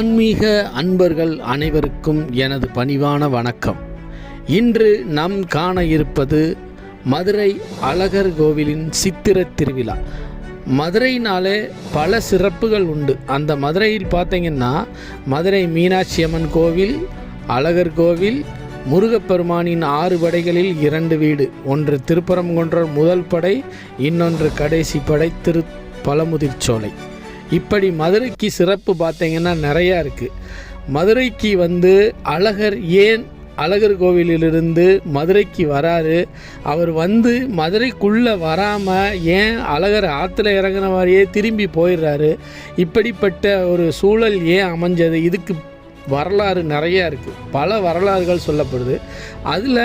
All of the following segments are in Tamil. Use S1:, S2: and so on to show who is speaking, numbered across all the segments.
S1: ஆன்மீக அன்பர்கள் அனைவருக்கும் எனது பணிவான வணக்கம். இன்று நாம் காண இருப்பது மதுரை அழகர் கோவிலின் சித்திர திருவிழா. மதுரைனாலே பல சிறப்புகள் உண்டு. அந்த மதுரையில் பார்த்தீங்கன்னா மதுரை மீனாட்சி அம்மன் கோவில் அழகர் கோவில் முருகப்பெருமானின் ஆறு படைகளில் இரண்டு வீடு. ஒன்று திருப்பரங்குன்ற முதல் படை இன்னொன்று கடைசி படை திரு பழமுதிர்ச்சோலை. இப்படி மதுரைக்கு சிறப்பு பார்த்தீங்கன்னா நிறையா இருக்குது மதுரைக்கு வந்து அழகர் ஏன் அழகர் கோவிலிலிருந்து மதுரைக்கு வராரு? அவர் வந்து மதுரைக்குள்ளே வராமல் ஏன் அழகர் ஆற்றுல இறங்குன மாதிரியே திரும்பி போயிடுறாரு? இப்படிப்பட்ட ஒரு சூழல் ஏன் அமைஞ்சது? இதுக்கு வரலாறு நிறையா இருக்குது பல வரலாறுகள் சொல்லப்படுது. அதில்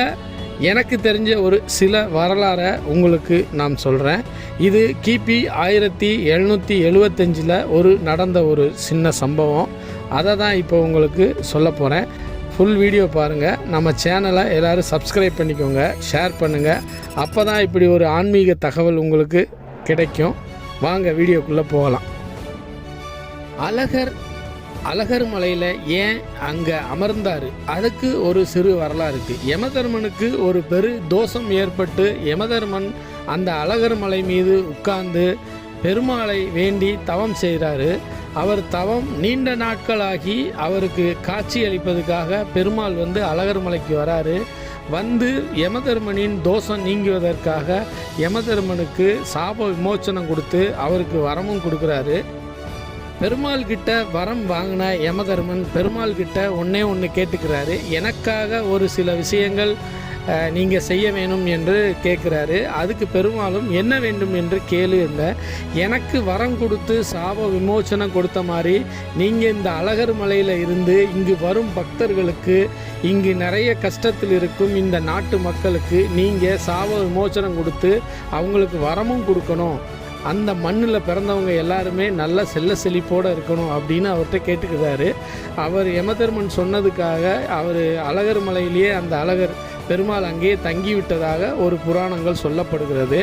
S1: எனக்கு தெரிஞ்ச ஒரு சில வரலாறை உங்களுக்கு நான் சொல்கிறேன் இது கிபி ஆயிரத்தி எழுநூற்றி எழுபத்தஞ்சில் ஒரு நடந்த ஒரு சின்ன சம்பவம். அதை தான் இப்போ உங்களுக்கு சொல்ல போகிறேன் ஃபுல் வீடியோ பாருங்கள் நம்ம சேனலை எல்லோரும் சப்ஸ்கிரைப் பண்ணிக்கோங்க. ஷேர் பண்ணுங்கள் அப்போ தான் இப்படி ஒரு ஆன்மீக தகவல் உங்களுக்கு கிடைக்கும். வாங்க வீடியோக்குள்ளே போகலாம். அழகர் அழகர் மலையில் ஏன் அங்கே அமர்ந்தார்? அதுக்கு ஒரு சிறு வரலாறு இருக்குது யமதர்மனுக்கு ஒரு பெரு தோஷம் ஏற்பட்டு யமதர்மன் அந்த அழகர் மலை மீது உட்கார்ந்து பெருமாளை வேண்டி தவம் செய்கிறாரு அவர் தவம் நீண்ட நாட்களாகி அவருக்கு காட்சி அளிப்பதற்காக பெருமாள் வந்து அழகர் மலைக்கு வராரு. வந்து யமதர்மனின் தோஷம் நீங்குவதற்காக யமதர்மனுக்கு சாப விமோச்சனம் கொடுத்து அவருக்கு வரமும் கொடுக்குறாரு. பெருமாள் கிட்ட வரம் வாங்கின யமதர்மன் பெருமாள் கிட்ட ஒன்றே ஒன்று கேட்டுக்கிறாரு. எனக்காக ஒரு சில விஷயங்கள் நீங்கள் செய்ய வேணும் என்று கேட்குறாரு அதுக்கு பெருமாளும் என்ன வேண்டும் என்று கேளு இல்லை. எனக்கு வரம் கொடுத்து சாப விமோச்சனம் கொடுத்த மாதிரி நீங்கள் இந்த அழகர் மலையில் இருந்து இங்கு வரும் பக்தர்களுக்கு இங்கு நிறைய கஷ்டத்தில் இருக்கும் இந்த நாட்டு மக்களுக்கு நீங்கள் சாப விமோச்சனம் கொடுத்து அவங்களுக்கு வரமும் கொடுக்கணும். அந்த மண்ணில் பிறந்தவங்க எல்லாருமே நல்ல செல்ல செழிப்போடு இருக்கணும் அப்படின்னு அவர்கிட்ட கேட்டுக்கிறாரு அவர் யமதர்மன் சொன்னதுக்காக அவர் அழகர் மலையிலேயே அந்த அழகர் பெருமாள் அங்கேயே தங்கிவிட்டதாக ஒரு புராணங்கள் சொல்லப்படுகிறது.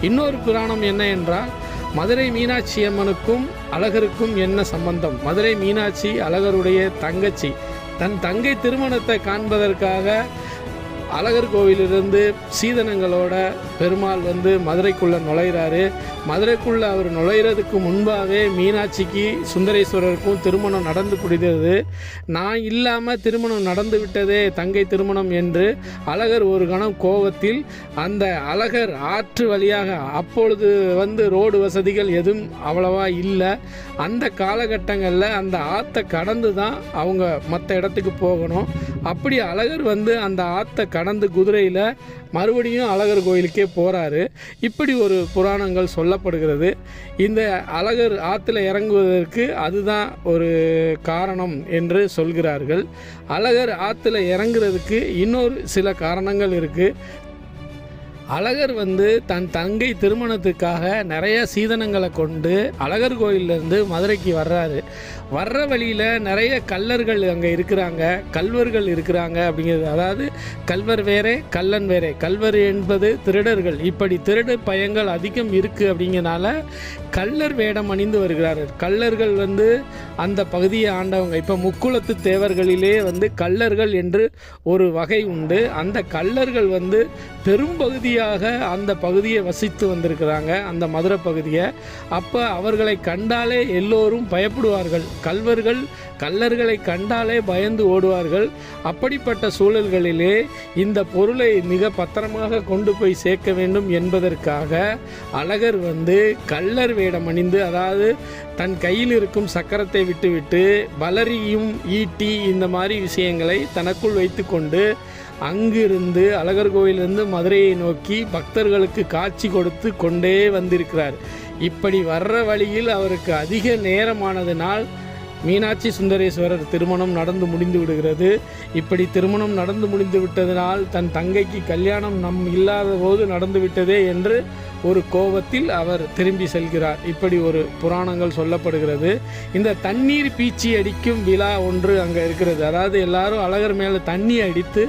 S1: இன்னொரு புராணம் என்ன என்றால் மதுரை மீனாட்சி அம்மனுக்கும் அழகருக்கும் என்ன சம்பந்தம்? மதுரை மீனாட்சி அழகருடைய தங்கச்சி. தன் தங்கை திருமணத்தை காண்பதற்காக அழகர் கோவிலிருந்து சீதனங்களோட பெருமாள் வந்து மதுரைக்குள்ளே நுழைகிறாரு மதுரைக்குள்ளே அவர் நுழையிறதுக்கு முன்பாகவே மீனாட்சிக்கு சுந்தரேஸ்வரருக்கும் திருமணம் நடந்து பிடித்தது நான் இல்லாமல் திருமணம் நடந்து விட்டதே தங்கை திருமணம் என்று அழகர் ஒரு கணம் கோபத்தில் அந்த அழகர் ஆற்று வழியாக அப்பொழுது வந்து ரோடு வசதிகள் எதுவும் அவ்வளவா இல்லை. அந்த காலகட்டங்களில் அந்த ஆற்றை கடந்து தான் அவங்க மற்ற இடத்துக்கு போகணும். அப்படி அழகர் வந்து அந்த ஆற்றை கட கடந்து குதிரையில் மறுபடியும் அழகர் கோயிலுக்கே போகிறாரு இப்படி ஒரு புராணங்கள் சொல்லப்படுகிறது. இந்த அழகர் ஆற்றுல இறங்குவதற்கு அதுதான் ஒரு காரணம் என்று சொல்கிறார்கள். அழகர் ஆற்றுல இறங்குறதுக்கு இன்னொரு சில காரணங்கள் இருக்குது அழகர் வந்து தன் தங்கை திருமணத்துக்காக நிறைய சீதனங்களை கொண்டு அழகர் கோயிலேருந்து மதுரைக்கு வர்றாரு. வர்ற வழியில் நிறைய கல்லர்கள் அங்கே இருக்கிறாங்க. கல்வர்கள் இருக்கிறாங்க அப்படிங்கிறது. அதாவது கல்வர் வேறே கல்லன் வேறே. கல்வர் என்பது திருடர்கள். இப்படி திருடு பயங்கள் அதிகம் இருக்குது அப்படிங்கிறனால கல்லர் வேடம் அணிந்து வருகிறார்கள் கல்லர்கள் வந்து அந்த பகுதியை ஆண்டவங்க. இப்போ முக்குளத்து தேவர்களிலே வந்து கல்லர்கள் என்று ஒரு வகை உண்டு. அந்த கல்லர்கள் வந்து பெரும்பகுதியை பெரும்பகுதியாக அந்த பகுதியை வசித்து வந்திருக்கிறாங்க அந்த மதுரை பகுதியை. அப்போ அவர்களை கண்டாலே எல்லோரும் பயப்படுவார்கள். கல்வர்கள் கல்லர்களை கண்டாலே பயந்து ஓடுவார்கள். அப்படிப்பட்ட சூழல்களிலே இந்த பொருளை மிக பத்திரமாக கொண்டு போய் சேர்க்க வேண்டும் என்பதற்காக அழகர் வந்து கல்லர் வேடம் அணிந்து அதாவது தன் கையில் இருக்கும் சக்கரத்தை விட்டுவிட்டு வளரியும் ஈட்டி இந்த மாதிரி விஷயங்களை தனக்குள் வைத்துக்கொண்டு அங்கிருந்து அழகர் கோவிலிருந்து மதுரையை நோக்கி பக்தர்களுக்கு காட்சி கொடுத்து கொண்டே வந்திருக்கிறார். இப்படி வர்ற வழியில் அவருக்கு அதிக நேரமானதினால் மீனாட்சி சுந்தரேஸ்வரர் திருமணம் நடந்து முடிந்து விடுகிறது. இப்படி திருமணம் நடந்து முடிந்து விட்டதனால் தன் தங்கைக்கு கல்யாணம் நம் இல்லாத போது நடந்து விட்டதே என்று ஒரு கோபத்தில் அவர் திரும்பி செல்கிறார். இப்படி ஒரு புராணங்கள் சொல்லப்படுகிறது. இந்த தண்ணீர் பீச்சி அடிக்கும் விழா ஒன்று அங்கே இருக்கிறது. அதாவது எல்லாரும் அழகர் மேலே தண்ணி அடித்து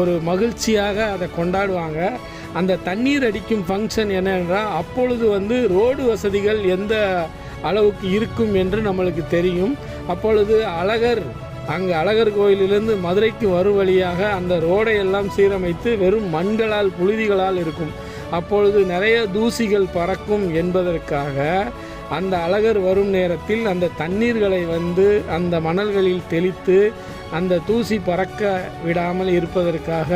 S1: ஒரு மகிழ்ச்சியாக அதை கொண்டாடுவாங்க. அந்த தண்ணீர் அடிக்கும் ஃபங்க்ஷன் என்னென்றால் அப்பொழுது வந்து ரோடு வசதிகள் எந்த அளவுக்கு இருக்கும் என்று நம்மளுக்கு தெரியும். அப்பொழுது அழகர் அங்கு அழகர் கோயிலிலிருந்து மதுரைக்கு வரும் வழியாக அந்த ரோடை எல்லாம் சீரமைத்து வெறும் மண்களால் புழுதிகளால் இருக்கும். அப்பொழுது நிறைய தூசிகள் பறக்கும் என்பதற்காக அந்த அழகர் வரும் நேரத்தில் அந்த தண்ணீர்களை வந்து அந்த மணல்களில் தெளித்து அந்த தூசி பறக்க விடாமல் இருப்பதற்காக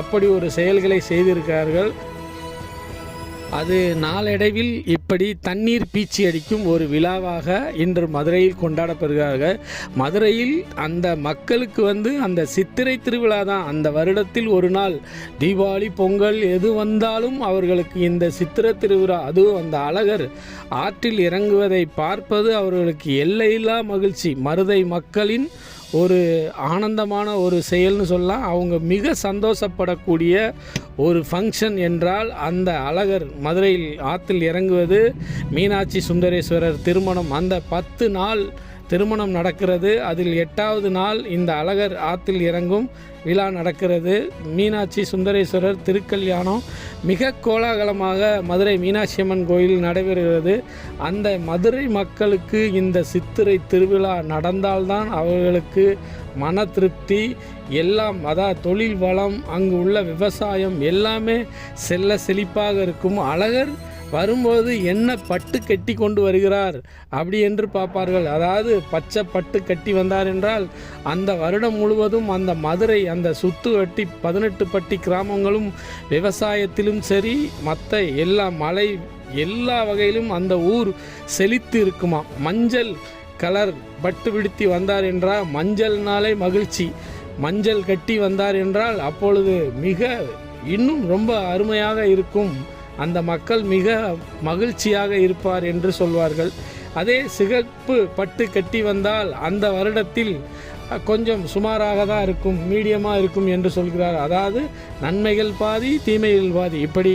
S1: அப்படி ஒரு செயல்களை செய்திருக்கிறார்கள். அது நாளடைவில் இப்படி தண்ணீர் பீச்சி அடிக்கும் ஒரு விழாவாக இன்று மதுரையில் கொண்டாடப்படுகிறார்கள். மதுரையில் அந்த மக்களுக்கு வந்து அந்த சித்திரை திருவிழா தான். அந்த வருடத்தில் ஒரு நாள் தீபாவளி பொங்கல் எது வந்தாலும் அவர்களுக்கு இந்த சித்திரை திருவிழா அதுவும் அந்த அழகர் ஆற்றில் இறங்குவதை பார்ப்பது அவர்களுக்கு எல்லையில்லா மகிழ்ச்சி. மருதை மக்களின் ஒரு ஆனந்தமான ஒரு செயல்னு சொல்லலாம் அவங்க மிக சந்தோஷப்படக்கூடிய ஒரு ஃபங்க்ஷன் என்றால் அந்த அழகர் மதுரையில் ஆற்றில் இறங்குவது மீனாட்சி சுந்தரேஸ்வரர் திருமணம் அந்த பத்து நாள் திருமணம் நடக்கிறது அதில் எட்டாவது நாள் இந்த அழகர் ஆற்றில் இறங்கும் விழா நடக்கிறது. மீனாட்சி சுந்தரேஸ்வரர் திருக்கல்யாணம் மிக கோலாகலமாக மதுரை மீனாட்சி அம்மன் கோயில் நடைபெறுகிறது. அந்த மதுரை மக்களுக்கு இந்த சித்திரை திருவிழா நடந்தால்தான் அவர்களுக்கு மன திருப்தி எல்லாம் அதாவது தொழில் வளம் அங்கு உள்ள விவசாயம் எல்லாமே செல்ல செழிப்பாக இருக்கும். அழகர் வரும்போது என்ன பட்டு கட்டி கொண்டு வருகிறார் அப்படி என்று பார்ப்பார்கள். அதாவது பச்சை பட்டு கட்டி வந்தார் என்றால் அந்த வருடம் முழுவதும் அந்த மதுரை அந்த சுத்து வட்டி பதினெட்டு பட்டி கிராமங்களும் விவசாயத்திலும் சரி மற்ற எல்லா மலை எல்லா வகையிலும் அந்த ஊர் செழித்து இருக்குமா? மஞ்சள் கலர் பட்டு விடுத்தி வந்தார் என்றால் மஞ்சள்னாலே மகிழ்ச்சி. மஞ்சள் கட்டி வந்தார் என்றால் அப்பொழுது மிக இன்னும் ரொம்ப அருமையாக இருக்கும். அந்த மக்கள் மிக மகிழ்ச்சியாக இருப்பார் என்று சொல்வார்கள். அதே சிகப்பு பட்டு கட்டி வந்தால் அந்த வருடத்தில் கொஞ்சம் சுமாராக தான் இருக்கும் மீடியமாக இருக்கும் என்று சொல்கிறார். அதாவது நன்மைகள் பாதி தீமைகள் பாதி. இப்படி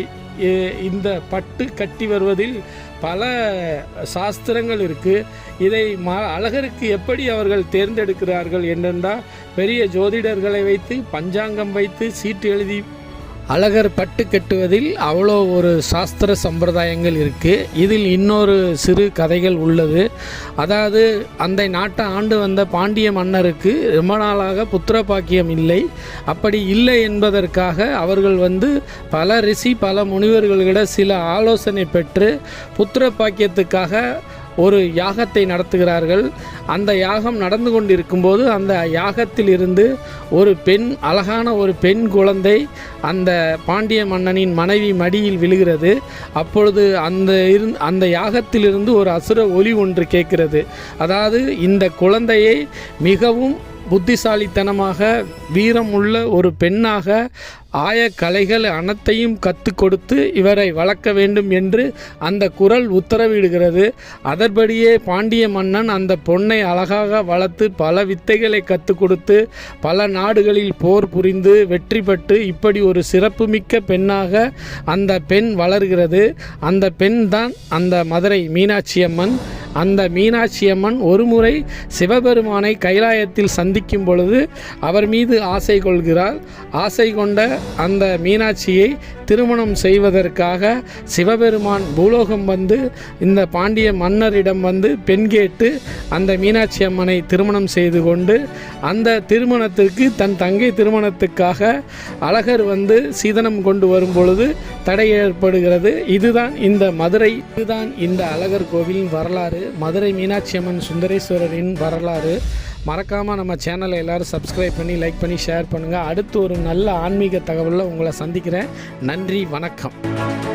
S1: இந்த பட்டு கட்டி வருவதில் பல சாஸ்திரங்கள் இருக்குது இதை ம அழகருக்கு எப்படி அவர்கள் தேர்ந்தெடுக்கிறார்கள் என்றென்றால் பெரிய ஜோதிடர்களை வைத்து பஞ்சாங்கம் வைத்து சீட்டு எழுதி அழகர் பட்டு கட்டுவதில் அவ்வளோ ஒரு சாஸ்திர சம்பிரதாயங்கள் இருக்குது இதில் இன்னொரு சிறு கதைகள் உள்ளது. அதாவது அந்த நாட்டை ஆண்டு வந்த பாண்டிய மன்னருக்கு ரொம்ப நாளாக புத்திர பாக்கியம் இல்லை. அப்படி இல்லை என்பதற்காக அவர்கள் வந்து பல ரிஷி பல முனிவர்களிட சில ஆலோசனை பெற்று புத்திர பாக்கியத்துக்காக ஒரு யாகத்தை நடத்துகிறார்கள். அந்த யாகம் நடந்து கொண்டிருக்கும்போது அந்த யாகத்தில் இருந்து ஒரு பெண் அழகான ஒரு பெண் குழந்தை அந்த பாண்டிய மன்னனின் மனைவி மடியில் விழுகிறது. அப்பொழுது அந்த இருந் அந்த யாகத்திலிருந்து ஒரு அசுர ஒலி ஒன்று கேட்கிறது. அதாவது இந்த குழந்தையை மிகவும் புத்திசாலித்தனமாக வீரம் உள்ள ஒரு பெண்ணாக ஆய கலைகள் அனைத்தையும் கற்றுக் கொடுத்து இவரை வளர்க்க வேண்டும் என்று அந்த குரல் உத்தரவிடுகிறது. அதன்படியே பாண்டிய மன்னன் அந்த பொண்ணை அழகாக வளர்த்து பல வித்தைகளை கற்றுக் கொடுத்து பல நாடுகளில் போர் புரிந்து வெற்றி பெற்று இப்படி ஒரு சிறப்புமிக்க பெண்ணாக அந்த பெண் வளர்கிறது. அந்த பெண் தான் அந்த மதுரை மீனாட்சி அம்மன் அந்த மீனாட்சி அம்மன் ஒருமுறை சிவபெருமானை கைலாயத்தில் சந்திக்கும் பொழுது அவர் மீது ஆசை கொள்கிறார். ஆசை கொண்ட அந்த மீனாட்சியை திருமணம் செய்வதற்காக சிவபெருமான் பூலோகம் வந்து இந்த பாண்டிய மன்னரிடம் வந்து பெண் கேட்டு அந்த மீனாட்சி அம்மனை திருமணம் செய்து கொண்டு அந்த திருமணத்திற்கு தன் தங்கை திருமணத்துக்காக அழகர் வந்து சீதனம் கொண்டு வரும் பொழுது தடை ஏற்படுகிறது. இதுதான் இந்த மதுரை இதுதான் இந்த அழகர் கோவிலின் வரலாறு. மதுரை மீனாட்சி அம்மன் சுந்தரேஸ்வரரின் வரலாறு. மறக்காமல் நம்ம சேனலை எல்லோரும் சப்ஸ்கிரைப் பண்ணி லைக் பண்ணி ஷேர் பண்ணுங்கள் அடுத்து ஒரு நல்ல ஆன்மீக தகவலில் உங்களை சந்திக்கிறேன். நன்றி வணக்கம்.